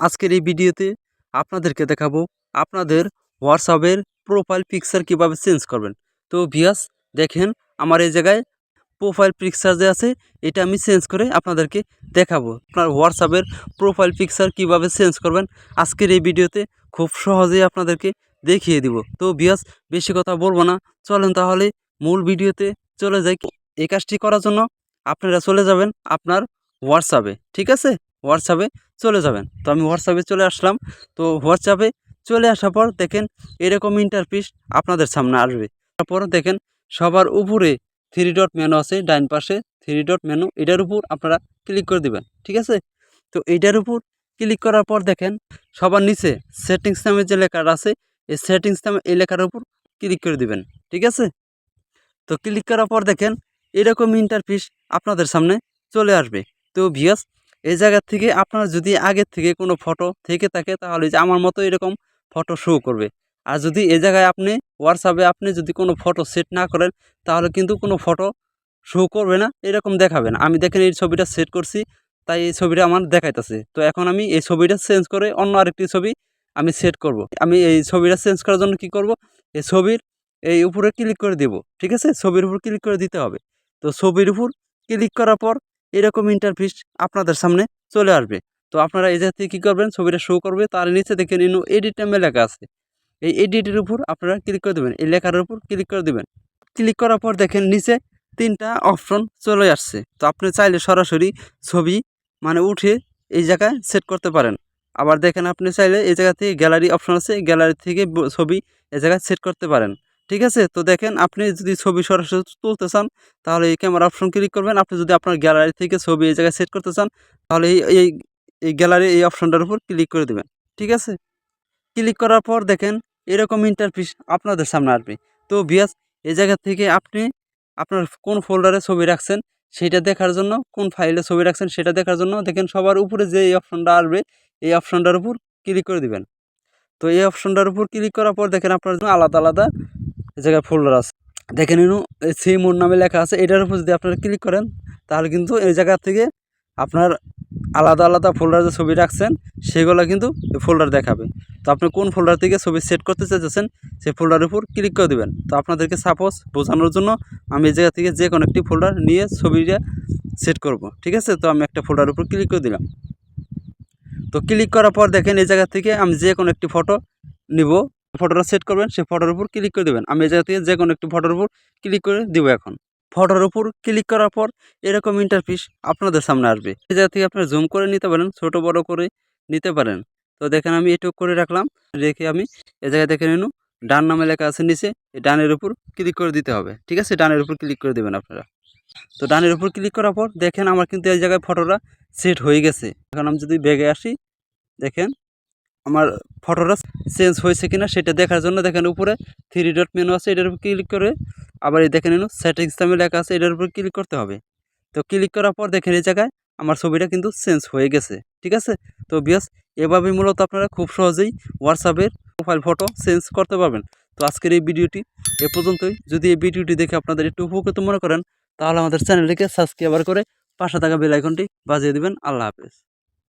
আজকের এই ভিডিওতে আপনাদেরকে দেখাবো আপনাদের হোয়াটসঅ্যাপের প্রোফাইল পিকচার কীভাবে চেঞ্জ করবেন। তো ভিয়াস দেখেন আমার এই জায়গায় প্রোফাইল পিকচার যে আছে, এটা আমি চেঞ্জ করে আপনাদেরকে দেখাবো। আপনার হোয়াটসঅ্যাপের প্রোফাইল পিকচার কীভাবে চেঞ্জ করবেন, আজকের এই ভিডিওতে খুব সহজেই আপনাদেরকে দেখিয়ে দিব। তো ভিয়াস বেশি কথা বলব না। চলেন তাহলে মূল ভিডিওতে চলে যাই। এই কাজটি করার জন্য আপনারা চলে যাবেন আপনার হোয়াটসঅ্যাপে, ঠিক আছে? হোয়াটসঅ্যাপে চলে যাবেন। তো আমি হোয়াটসঅ্যাপে চলে আসলাম। তো হোয়াটসঅ্যাপে চলে আসার পর দেখেন এরকম ইন্টারপিস আপনাদের সামনে আসবে। তারপর দেখেন সবার উপরে থ্রি ডট মেনু আছে ডাইন পাশে থ্রি ডট মেনু এটার উপর আপনারা ক্লিক করে দিবেন, ঠিক আছে? তো এইটার উপর ক্লিক করার পর দেখেন সবার নিচে সেটিংস নামে যে লেখাটা আছে, এই সেটিংস নামে এই লেখার উপর ক্লিক করে দিবেন, ঠিক আছে? তো ক্লিক করার পর দেখেন এরকম ইন্টারফিস আপনাদের সামনে চলে আসবে। তো ভিয়াস এই জায়গা থেকে আপনার যদি আগের থেকে কোনো ফটো থেকে থাকে, তাহলে যে আমার মতো এরকম ফটো শো করবে। আর যদি এ জায়গায় আপনি হোয়াটসঅ্যাপে আপনি যদি কোনো ফটো সেট না করেন, তাহলে কিন্তু কোনো ফটো শো করবে না, এরকম দেখাবে না। আমি দেখেন এই ছবিটা সেট করছি, তাই এই ছবিটা আমার দেখাইতেছে। তো এখন আমি এই ছবিটা চেঞ্জ করে অন্য আরেকটি ছবি আমি সেট করব। আমি এই ছবিটা চেঞ্জ করার জন্য কি করব? এই ছবির, এই উপরে ক্লিক করে দেব, ঠিক আছে? ছবির উপর ক্লিক করে দিতে হবে। তো ছবির উপর ক্লিক করার পর এরকম ইন্টারফিস আপনাদের সামনে চলে আসবে। তো আপনারা এই থেকে কী করবেন, ছবিটা শো করবে, তার নিচে দেখেন নিন এডিট নামে লেখা আছে। এই এডিটের উপর আপনারা ক্লিক করে দেবেন, এই লেখার উপর ক্লিক করে দেবেন। ক্লিক করার পর দেখেন নিচে তিনটা অপশন চলে আসছে। তো আপনি চাইলে সরাসরি ছবি মানে উঠে এই জায়গায় সেট করতে পারেন। আবার দেখেন আপনি চাইলে এই জায়গা থেকে গ্যালারি অপশন আছে গ্যালারি থেকে ছবি এই জায়গায় সেট করতে পারেন। ঠিক আছে? তো দেখেন, আপনি যদি ছবি সরাসরি তুলতে চান, তাহলে এই ক্যামেরা অপশন ক্লিক করবেন। আপনি যদি আপনার গ্যালারি থেকে ছবি এই জায়গায় সেট করতে চান, তাহলে এই এই গ্যালারি এই অপশনটার উপর ক্লিক করে দেবেন। ঠিক আছে? ক্লিক করার পর দেখেন, এরকম ইন্টারফিস আপনাদের সামনে আসবে। তো বিয়াস, এই জায়গা থেকে আপনি আপনার কোন ফোল্ডারে ছবি রাখছেন, সেটা দেখার জন্য, কোন ফাইলে ছবি রাখছেন, সেটা দেখার জন্য দেখেন, সবার উপরে যে এই অপশনটা আসবে, এই অপশনটার উপর ক্লিক করে দিবেন। তো এই অপশনটার উপর ক্লিক করার পর দেখেন, আপনার আলাদা আলাদা এই জায়গায় ফোল্ডার আছে। দেখেন ইনু সি মোড নামে লেখা আছে। এটার উপর যদি আপনারা ক্লিক করেন, তাহলে কিন্তু এই জায়গা থেকে আপনার আলাদা আলাদা ফোল্ডার যে ছবি রাখছেন, সেগুলো কিন্তু ফোল্ডার দেখাবে। তো আপনি কোন ফোল্ডার থেকে ছবি সেট করতে চাইতেছেন, সেই ফোল্ডারের উপর ক্লিক করে দেবেন। তো আপনাদেরকে সাপোজ বোঝানোর জন্য আমি এই জায়গা থেকে যে কোনো একটি ফোল্ডার নিয়ে ছবিটা সেট করব, ঠিক আছে? তো আমি একটা ফোল্ডার উপর ক্লিক করে দিলাম। তো ক্লিক করার পর দেখেন এই জায়গা থেকে আমি যে কোনো একটি ফটো নিব। ফটোটা সেট করবেন, সেই ফটোর উপর ক্লিক করে দেবেন। আমি থেকে যে কোনো একটি ফটোর উপর ক্লিক করে দিব এখন। ফটোর উপর ক্লিক করার পর এরকম ইন্টারফিস আপনাদের সামনে আসবে। এই জায়গা থেকে আপনারা জুম করে নিতে পারেন, ছোট বড় করে নিতে পারেন। তো দেখেন আমি এটুক করে রাখলাম। রেখে আমি এ জায়গায় দেখে নিন, ডান নামে লেখা আছে নিচে, এই ডানের উপর ক্লিক করে দিতে হবে। ঠিক আছে? ডানের উপর ক্লিক করে দেবেন আপনারা। তো ডানের উপর ক্লিক করার পর দেখেন আমার কিন্তু এই জায়গায় ফটোটা সেট হয়ে গেছে। এখন আমি যদি ব্যাগে আসি, দেখেন আমার ফটোটা চেঞ্জ হয়েছে কিনা সেটা দেখার জন্য দেখেন উপরে থ্রি ডট মেনু আছে, এটার উপর ক্লিক করে আবার এই দেখেন নিন সেটিংস নামে লেখা আছে, এটার উপর ক্লিক করতে হবে। তো ক্লিক করার পর দেখেন এই জায়গায় আমার ছবিটা কিন্তু চেঞ্জ হয়ে গেছে, ঠিক আছে? তো বিয়াস এভাবেই মূলত আপনারা খুব সহজেই হোয়াটসঅ্যাপের প্রোফাইল ফটো চেঞ্জ করতে পারবেন। তো আজকের এই ভিডিওটি এ পর্যন্তই। যদি এই ভিডিওটি দেখে আপনাদের একটু উপকৃত মনে করেন, তাহলে আমাদের চ্যানেলটিকে সাবস্ক্রাইবার করে পাশে থাকা বেল আইকনটি বাজিয়ে দেবেন। আল্লাহ হাফেজ।